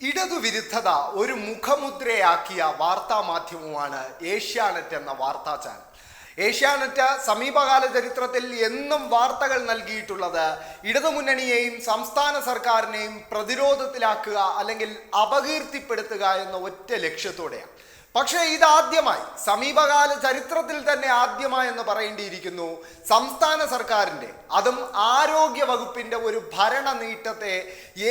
ഇടതുവിരുദ്ധത ഒരു മുഖമുദ്രയാക്കിയ വാർത്താ മാധ്യമമാണ് ഏഷ്യാനെറ്റ് എന്ന വാർത്താ ചാനൽ. ഏഷ്യാനെറ്റ് സമീപകാല ചരിത്രത്തിൽ എന്നും വാർത്തകൾ നൽകിയിട്ടുള്ളത് ഇടതുമുന്നണിയെയും സംസ്ഥാന സർക്കാരിനെയും പ്രതിരോധത്തിലാക്കുക അല്ലെങ്കിൽ അപകീർത്തിപ്പെടുത്തുക എന്ന ഒറ്റ ലക്ഷ്യത്തോടെയാണ്. പക്ഷേ ഇതാദ്യമായി സമീപകാല ചരിത്രത്തിൽ തന്നെ ആദ്യമായി എന്ന് പറയേണ്ടിയിരിക്കുന്നു സംസ്ഥാന സർക്കാരിന്റെ അതും ആരോഗ്യ വകുപ്പിന്റെ ഒരു ഭരണ നീട്ടത്തെ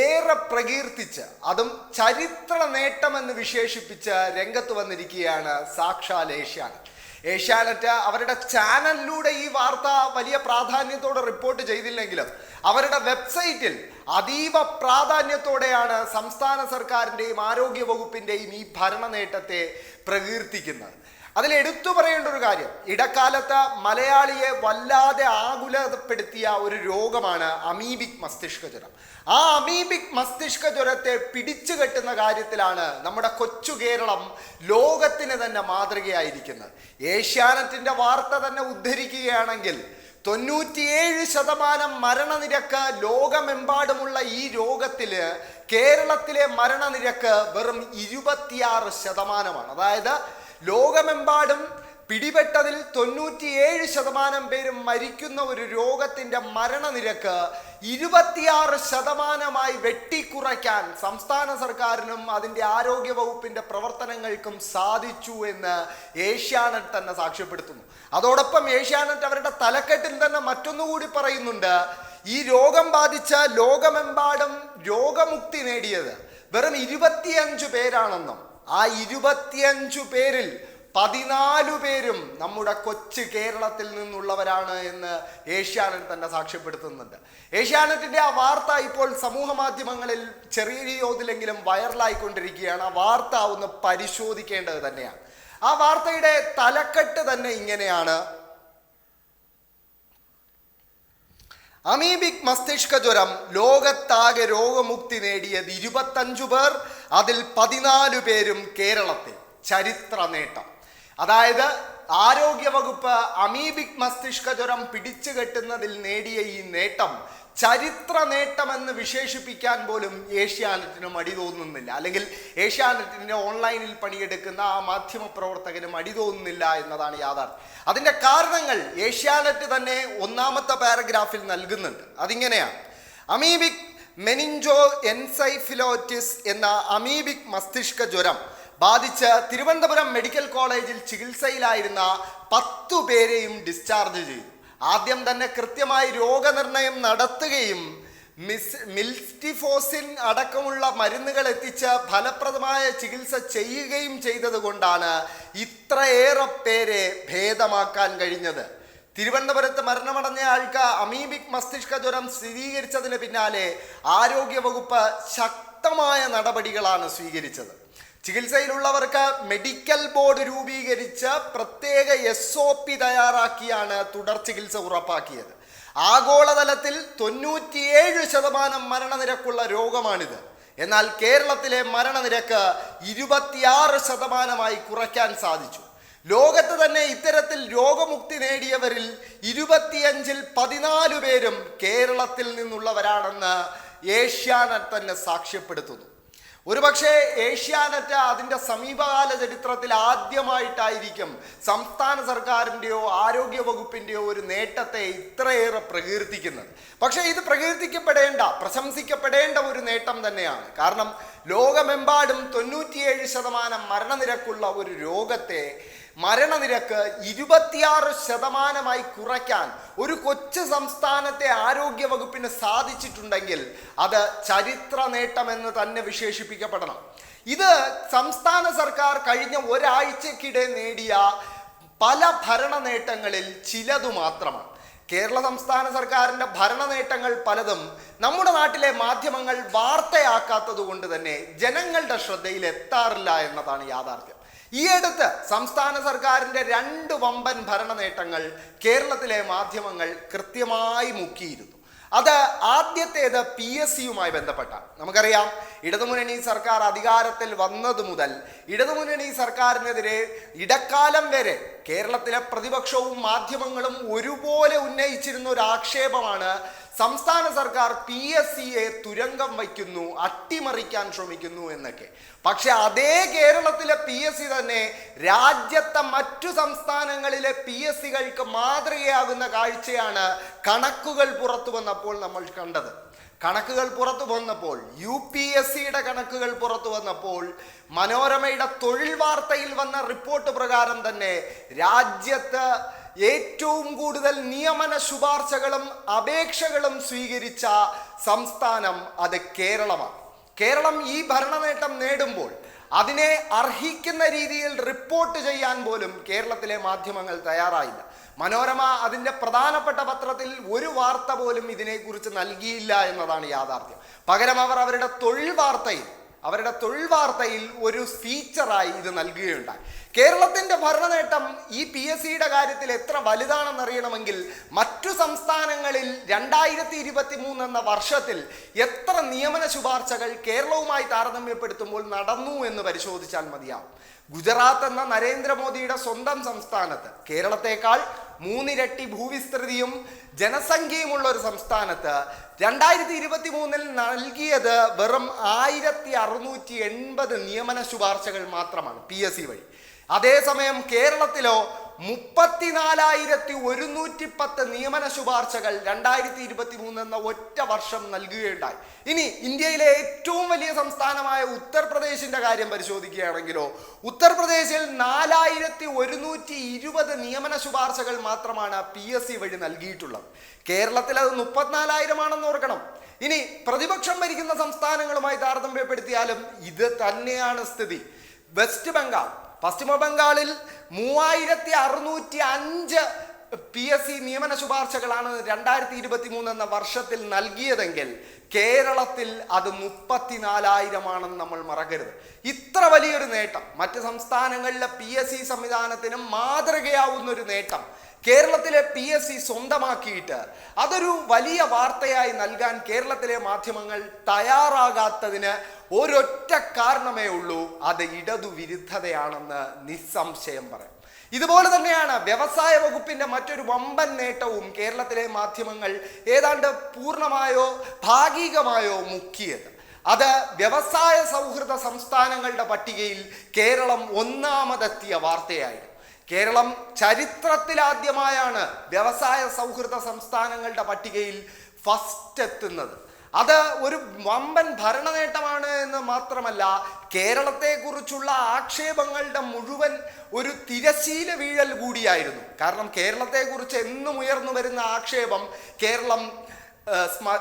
ഏറെ പ്രകീർത്തിച്ച് അതും ചരിത്ര നേട്ടമെന്ന് വിശേഷിപ്പിച്ച് രംഗത്ത് വന്നിരിക്കുകയാണ് സാക്ഷാൽ ഏഷ്യാനെറ്റ്. ഏഷ്യാനെറ്റ് അവരുടെ ചാനലിലൂടെ ഈ വാർത്ത വലിയ പ്രാധാന്യത്തോടെ റിപ്പോർട്ട് ചെയ്തില്ലെങ്കിലും അവരുടെ വെബ്സൈറ്റിൽ അതീവ പ്രാധാന്യത്തോടെയാണ് സംസ്ഥാന സർക്കാരിന്റെയും ആരോഗ്യ വകുപ്പിന്റെയും ഈ ഭരണ നേട്ടത്തെ പ്രകീർത്തിക്കുന്നത്. അതിൽ എടുത്തു പറയേണ്ട ഒരു കാര്യം ഇടക്കാലത്ത് മലയാളിയെ വല്ലാതെ ആകുലപ്പെടുത്തിയ ഒരു രോഗമാണ് അമീബിക് മസ്തിഷ്ക ജ്വരം. ആ അമീബിക് മസ്തിഷ്ക ജ്വരത്തെ പിടിച്ചു കെട്ടുന്ന കാര്യത്തിലാണ് നമ്മുടെ കൊച്ചു കേരളം ലോകത്തിന് തന്നെ മാതൃകയായിരിക്കുന്നത്. ഏഷ്യാനെറ്റിന്റെ വാർത്ത തന്നെ ഉദ്ധരിക്കുകയാണെങ്കിൽ തൊണ്ണൂറ്റിയേഴ് ശതമാനം മരണനിരക്ക് ലോകമെമ്പാടുമുള്ള ഈ രോഗത്തിൽ കേരളത്തിലെ മരണനിരക്ക് വെറും ഇരുപത്തിയാറ് ശതമാനമാണ്. അതായത് ലോകമെമ്പാടും പിടിപെട്ടതിൽ തൊണ്ണൂറ്റിയേഴ് ശതമാനം പേരും മരിക്കുന്ന ഒരു രോഗത്തിന്റെ മരണനിരക്ക് ഇരുപത്തിയാറ് ശതമാനമായി വെട്ടിക്കുറയ്ക്കാൻ സംസ്ഥാന സർക്കാരിനും അതിന്റെ ആരോഗ്യ വകുപ്പിന്റെ പ്രവർത്തനങ്ങൾക്കും സാധിച്ചു എന്ന് ഏഷ്യാനെറ്റ് തന്നെ സാക്ഷ്യപ്പെടുത്തുന്നു. അതോടൊപ്പം ഏഷ്യാനെറ്റ് അവരുടെ തലക്കെട്ടിൽ തന്നെ മറ്റൊന്നുകൂടി പറയുന്നുണ്ട്. ഈ രോഗം ബാധിച്ച ലോകമെമ്പാടും രോഗമുക്തി നേടിയത് വെറും ഇരുപത്തിയഞ്ചു പേരാണെന്നും ആ ഇരുപത്തിയഞ്ചു പേരിൽ പതിനാലു പേരും നമ്മുടെ കൊച്ചു കേരളത്തിൽ നിന്നുള്ളവരാണ് എന്ന് ഏഷ്യാനെറ്റ് തന്നെ സാക്ഷ്യപ്പെടുത്തുന്നുണ്ട്. ഏഷ്യാനെറ്റിന്റെ ആ വാർത്ത ഇപ്പോൾ സമൂഹ മാധ്യമങ്ങളിൽ ചെറിയ തോതിലെങ്കിലും വൈറലായിക്കൊണ്ടിരിക്കുകയാണ്. ആ വാർത്ത ഒന്ന് പരിശോധിക്കേണ്ടത് തന്നെയാണ്. ആ വാർത്തയുടെ തലക്കെട്ട് തന്നെ ഇങ്ങനെയാണ്. അമീബിക് മസ്തിഷ്ക ജ്വരം ലോകത്താകെ രോഗമുക്തി നേടിയത് ഇരുപത്തഞ്ചു പേർ അതിൽ പതിനാല് പേരും കേരളത്തിൽ. ചരിത്ര നേട്ടം. അതായത് ആരോഗ്യവകുപ്പ് അമീബിക് മസ്തിഷ്ക ജ്വരം പിടിച്ചു കെട്ടുന്നതിൽ നേടിയ ഈ നേട്ടം ചരിത്ര നേട്ടമെന്ന് വിശേഷിപ്പിക്കാൻ പോലും ഏഷ്യാനെറ്റിന് മടി തോന്നുന്നില്ല. അല്ലെങ്കിൽ ഏഷ്യാനെറ്റിന്റെ ഓൺലൈനിൽ പണിയെടുക്കുന്ന ആ മാധ്യമ പ്രവർത്തകന് മടി തോന്നുന്നില്ല എന്നതാണ് യാഥാർത്ഥ്യം. അതിന്റെ കാരണങ്ങൾ ഏഷ്യാനെറ്റ് തന്നെ ഒന്നാമത്തെ പാരഗ്രാഫിൽ നൽകുന്നുണ്ട്. അതിങ്ങനെയാണ്. അമീബിക് മെനിഞ്ചോ എൻസൈഫിലോറ്റിസ് എന്ന അമീബിക് മസ്തിഷ്ക ജ്വരം ബാധിച്ച് തിരുവനന്തപുരം മെഡിക്കൽ കോളേജിൽ ചികിത്സയിലായിരുന്ന പത്തു പേരെയും ഡിസ്ചാർജ് ചെയ്തു. ആദ്യം തന്നെ കൃത്യമായി രോഗനിർണയം നടത്തുകയും മിസ് മിൽസ്റ്റിഫോസിൻ അടക്കമുള്ള മരുന്നുകൾ എത്തിച്ച് ഫലപ്രദമായ ചികിത്സ ചെയ്യുകയും ചെയ്തതുകൊണ്ടാണ് ഇത്രയേറെ പേരെ ഭേദമാക്കാൻ കഴിഞ്ഞത്. തിരുവനന്തപുരത്ത് മരണമടഞ്ഞ ആൾക്ക് അമീബിക് മസ്തിഷ്ക ജ്വരം സ്ഥിരീകരിച്ചതിന് പിന്നാലെ ആരോഗ്യവകുപ്പ് ശക്തമായ നടപടികളാണ് സ്വീകരിച്ചത്. ചികിത്സയിലുള്ളവർക്ക് മെഡിക്കൽ ബോർഡ് രൂപീകരിച്ച പ്രത്യേക എസ് ഒ പി തയ്യാറാക്കിയാണ് തുടർ ചികിത്സ ഉറപ്പാക്കിയത്. ആഗോളതലത്തിൽ തൊണ്ണൂറ്റിയേഴ് ശതമാനം മരണനിരക്കുള്ള രോഗമാണിത്. എന്നാൽ കേരളത്തിലെ മരണനിരക്ക് ഇരുപത്തിയാറ് ശതമാനമായി കുറയ്ക്കാൻ സാധിച്ചു. ലോകത്ത് തന്നെ ഇത്തരത്തിൽ രോഗമുക്തി നേടിയവരിൽ ഇരുപത്തിയഞ്ചിൽ പതിനാല് പേരും കേരളത്തിൽ നിന്നുള്ളവരാണെന്ന് ഏഷ്യാനെറ്റ് തന്നെ സാക്ഷ്യപ്പെടുത്തുന്നു. ഒരുപക്ഷെ ഏഷ്യാനെറ്റ് അതിന്റെ സമീപകാല ചരിത്രത്തിൽ ആദ്യമായിട്ടായിരിക്കും സംസ്ഥാന സർക്കാരിന്റെയോ ആരോഗ്യ വകുപ്പിന്റെയോ ഒരു നേട്ടത്തെ ഇത്രയേറെ പ്രകീർത്തിക്കുന്നത്. പക്ഷേ ഇത് പ്രകീർത്തിക്കപ്പെടേണ്ട പ്രശംസിക്കപ്പെടേണ്ട ഒരു നേട്ടം തന്നെയാണ്. കാരണം ലോകമെമ്പാടും തൊണ്ണൂറ്റിയേഴ് ശതമാനം മരണനിരക്കുള്ള ഒരു രോഗത്തെ മരണനിരക്ക് ഇരുപത്തിയാറ് ശതമാനമായി കുറയ്ക്കാൻ ഒരു കൊച്ചു സംസ്ഥാനത്തെ ആരോഗ്യ വകുപ്പിന് സാധിച്ചിട്ടുണ്ടെങ്കിൽ അത് ചരിത്ര നേട്ടമെന്ന് തന്നെ വിശേഷിപ്പിക്കപ്പെടണം. ഇത് സംസ്ഥാന സർക്കാർ കഴിഞ്ഞ ഒരാഴ്ചക്കിടെ നേടിയ പല ഭരണ നേട്ടങ്ങളിൽ ചിലതു മാത്രമാണ്. കേരള സംസ്ഥാന സർക്കാരിന്റെ ഭരണ നേട്ടങ്ങൾ പലതും നമ്മുടെ നാട്ടിലെ മാധ്യമങ്ങൾ വാർത്തയാക്കാത്തത് കൊണ്ട് തന്നെ ജനങ്ങളുടെ ശ്രദ്ധയിൽ എത്താറില്ല എന്നതാണ് യാഥാർത്ഥ്യം. ഈ അടുത്ത് സംസ്ഥാന സർക്കാരിന്റെ രണ്ട് വമ്പൻ ഭരണ നേട്ടങ്ങൾ കേരളത്തിലെ മാധ്യമങ്ങൾ കൃത്യമായി മുക്കിയിരുന്നു. അത് ആദ്യത്തേത് പി എസ് സിയുമായി ബന്ധപ്പെട്ട. നമുക്കറിയാം ഇടതുമുന്നണി സർക്കാർ അധികാരത്തിൽ വന്നത് മുതൽ ഇടതുമുന്നണി സർക്കാരിനെതിരെ ഇടക്കാലം വരെ കേരളത്തിലെ പ്രതിപക്ഷവും മാധ്യമങ്ങളും ഒരുപോലെ ഉന്നയിച്ചിരുന്ന ഒരു ആക്ഷേപമാണ് സംസ്ഥാന സർക്കാർ പി എസ് സിയെ തുരങ്കം വയ്ക്കുന്നു അട്ടിമറിക്കാൻ ശ്രമിക്കുന്നു എന്നൊക്കെ. പക്ഷെ അതേ കേരളത്തിലെ പി എസ് സി തന്നെ രാജ്യത്തെ മറ്റു സംസ്ഥാനങ്ങളിലെ പി എസ് സികൾക്ക് മാതൃകയാകുന്ന കാഴ്ചയാണ് കണക്കുകൾ പുറത്തു വന്നപ്പോൾ നമ്മൾ കണ്ടത്. കണക്കുകൾ പുറത്തു വന്നപ്പോൾ യു പി എസ് സിയുടെ കണക്കുകൾ പുറത്തു വന്നപ്പോൾ മനോരമയുടെ തൊഴിൽ വാർത്തയിൽ വന്ന റിപ്പോർട്ട് പ്രകാരം തന്നെ രാജ്യത്ത് ഏറ്റവും കൂടുതൽ നിയമന ശുപാർശകളും അപേക്ഷകളും സ്വീകരിച്ച സംസ്ഥാനം അത് കേരളമാണ്. കേരളം ഈ ഭരണനേട്ടം നേടുമ്പോൾ അതിനെ അർഹിക്കുന്ന രീതിയിൽ റിപ്പോർട്ട് ചെയ്യാൻ പോലും കേരളത്തിലെ മാധ്യമങ്ങൾ തയ്യാറായില്ല. മനോരമ അതിന്റെ പ്രധാനപ്പെട്ട പത്രത്തിൽ ഒരു വാർത്ത പോലും ഇതിനെക്കുറിച്ച് നൽകിയില്ല എന്നതാണ് യാഥാർത്ഥ്യം. പകരം അവർ അവരുടെ തൊഴിൽ വാർത്തയിൽ അവരുടെ തൊഴിൽ വാർത്തയിൽ ഒരു ഫീച്ചറായി ഇത് നൽകുകയുണ്ടായി. കേരളത്തിന്റെ ഭരണനേട്ടം ഈ പി എസ് സിയുടെ കാര്യത്തിൽ എത്ര വലുതാണെന്ന് അറിയണമെങ്കിൽ മറ്റു സംസ്ഥാനങ്ങളിൽ രണ്ടായിരത്തി ഇരുപത്തി മൂന്ന് എന്ന വർഷത്തിൽ എത്ര നിയമന ശുപാർശകൾ കേരളവുമായി താരതമ്യപ്പെടുത്തുമ്പോൾ നടന്നു എന്ന് പരിശോധിച്ചാൽ മതിയാവും. ഗുജറാത്ത് എന്ന നരേന്ദ്രമോദിയുടെ സ്വന്തം സംസ്ഥാനത്ത് കേരളത്തെക്കാൾ മൂന്നിരട്ടി ഭൂവിസ്തൃതിയും ജനസംഖ്യയുമുള്ള ഒരു സംസ്ഥാനത്ത് രണ്ടായിരത്തി ഇരുപത്തി മൂന്നിൽ നൽകിയത് വെറും ആയിരത്തി അറുന്നൂറ്റി എൺപത് നിയമന ശുപാർശകൾ മാത്രമാണ് പി എസ് സി വഴി. അതേസമയം കേരളത്തിലോ മുപ്പത്തിനാലായിരത്തി ഒരുന്നൂറ്റി പത്ത് നിയമന ശുപാർശകൾ രണ്ടായിരത്തി ഇരുപത്തി മൂന്ന് എന്ന ഒറ്റ വർഷം നൽകുകയുണ്ടായി. ഇനി ഇന്ത്യയിലെ ഏറ്റവും വലിയ സംസ്ഥാനമായ ഉത്തർപ്രദേശിന്റെ കാര്യം പരിശോധിക്കുകയാണെങ്കിലോ ഉത്തർപ്രദേശിൽ നാലായിരത്തി ഒരുന്നൂറ്റി ഇരുപത് നിയമന ശുപാർശകൾ മാത്രമാണ് പി എസ് സി വഴി നൽകിയിട്ടുള്ളത്. കേരളത്തിൽ അത് മുപ്പത്തിനാലായിരമാണെന്ന് ഓർക്കണം. ഇനി പ്രതിപക്ഷം ഭരിക്കുന്ന സംസ്ഥാനങ്ങളുമായി താരതമ്യപ്പെടുത്തിയാലും ഇത് തന്നെയാണ് സ്ഥിതി. വെസ്റ്റ് ബംഗാൾ പശ്ചിമ ബംഗാളിൽ മൂവായിരത്തി അറുന്നൂറ്റി അഞ്ച് പി എസ് സി നിയമന ശുപാർശകളാണ് രണ്ടായിരത്തി ഇരുപത്തി മൂന്ന് എന്ന വർഷത്തിൽ നൽകിയതെങ്കിൽ കേരളത്തിൽ അത് മുപ്പത്തിനാലായിരമാണെന്ന് നമ്മൾ മറക്കരുത്. ഇത്ര വലിയൊരു നേട്ടം. മറ്റ് സംസ്ഥാനങ്ങളിലെ പി എസ് സി സംവിധാനത്തിനും മാതൃകയാവുന്ന ഒരു നേട്ടം. കേരളത്തിലെ പി എസ് സി സ്വന്തമാക്കിയിട്ട് അതൊരു വലിയ വാർത്തയായി നൽകാൻ കേരളത്തിലെ മാധ്യമങ്ങൾ തയ്യാറാകാത്തതിന് ഒരൊറ്റ കാരണമേ ഉള്ളൂ അത് ഇടതു വിരുദ്ധതയാണെന്ന് നിസ്സംശയം പറയാം. ഇതുപോലെ തന്നെയാണ് വ്യവസായ വകുപ്പിന്റെ മറ്റൊരു വമ്പൻ നേട്ടവും കേരളത്തിലെ മാധ്യമങ്ങൾ ഏതാണ്ട് പൂർണമായോ ഭാഗികമായോ മുക്കിയത്. അത് വ്യവസായ സൗഹൃദ സംസ്ഥാനങ്ങളുടെ പട്ടികയിൽ കേരളം ഒന്നാമതെത്തിയ വാർത്തയായിരുന്നു. കേരളം ചരിത്രത്തിലാദ്യമായാണ് വ്യവസായ സൗഹൃദ സംസ്ഥാനങ്ങളുടെ പട്ടികയിൽ ഫസ്റ്റ് എത്തുന്നത്. അത് ഒരു വമ്പൻ ഭരണനേട്ടമാണ് എന്ന് മാത്രമല്ല കേരളത്തെക്കുറിച്ചുള്ള ആക്ഷേപങ്ങളുടെ മുഴുവൻ ഒരു തിരശീല വീഴൽ കൂടിയായിരുന്നു. കാരണം കേരളത്തെക്കുറിച്ച് എന്നും ഉയർന്നു വരുന്ന ആക്ഷേപം കേരളം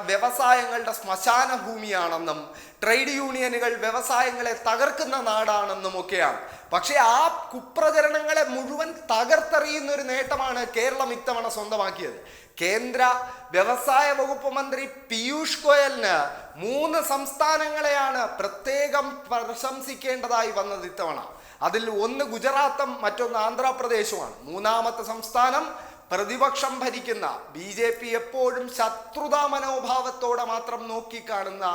വ്യവസായങ്ങളുടെ ശ്മശാന ഭൂമിയാണെന്നും ട്രേഡ് യൂണിയനുകൾ വ്യവസായങ്ങളെ തകർക്കുന്ന നാടാണെന്നും ഒക്കെയാണ്. പക്ഷേ ആ കുപ്രചരണങ്ങളെ മുഴുവൻ തകർത്തെറിയുന്ന ഒരു നേട്ടമാണ് കേരളം ഇത്തവണ സ്വന്തമാക്കിയത്. കേന്ദ്ര വ്യവസായ വകുപ്പ് മന്ത്രി പീയൂഷ് ഗോയലിന് മൂന്ന് സംസ്ഥാനങ്ങളെയാണ് പ്രത്യേകം പ്രശംസിക്കേണ്ടതായി വന്നത് ഇത്തവണ. അതിൽ ഒന്ന് ഗുജറാത്തും മറ്റൊന്ന് ആന്ധ്രാപ്രദേശുമാണ്. മൂന്നാമത്തെ സംസ്ഥാനം പ്രതിപക്ഷം ഭരിക്കുന്ന ബി ജെ പി എപ്പോഴും ശത്രുതാ മനോഭാവത്തോടെ മാത്രം നോക്കിക്കാണുന്ന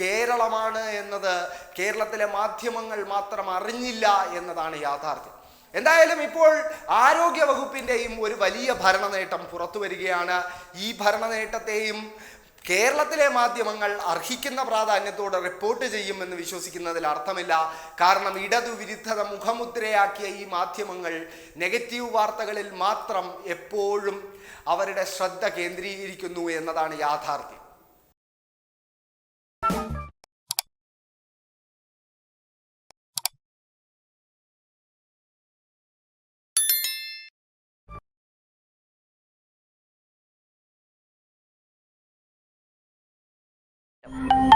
കേരളമാണ് എന്നത് കേരളത്തിലെ മാധ്യമങ്ങൾ മാത്രം അറിഞ്ഞില്ല എന്നതാണ് യാഥാർത്ഥ്യം. എന്തായാലും ഇപ്പോൾ ആരോഗ്യ വകുപ്പിന്റെയും ഒരു വലിയ ഭരണനേട്ടം പുറത്തു വരികയാണ്. ഈ ഭരണനേട്ടത്തെയും കേരളത്തിലെ മാധ്യമങ്ങൾ അർഹിക്കുന്ന പ്രാധാന്യത്തോടെ റിപ്പോർട്ട് ചെയ്യുമെന്ന് വിശ്വസിക്കുന്നതിൽ അർത്ഥമില്ല. കാരണം ഇടതു വിരുദ്ധത മുഖമുദ്രയാക്കിയ ഈ മാധ്യമങ്ങൾ നെഗറ്റീവ് വാർത്തകളിൽ മാത്രം എപ്പോഴും അവരുടെ ശ്രദ്ധ കേന്ദ്രീകരിക്കുന്നു എന്നതാണ് യാഥാർത്ഥ്യം. Bye.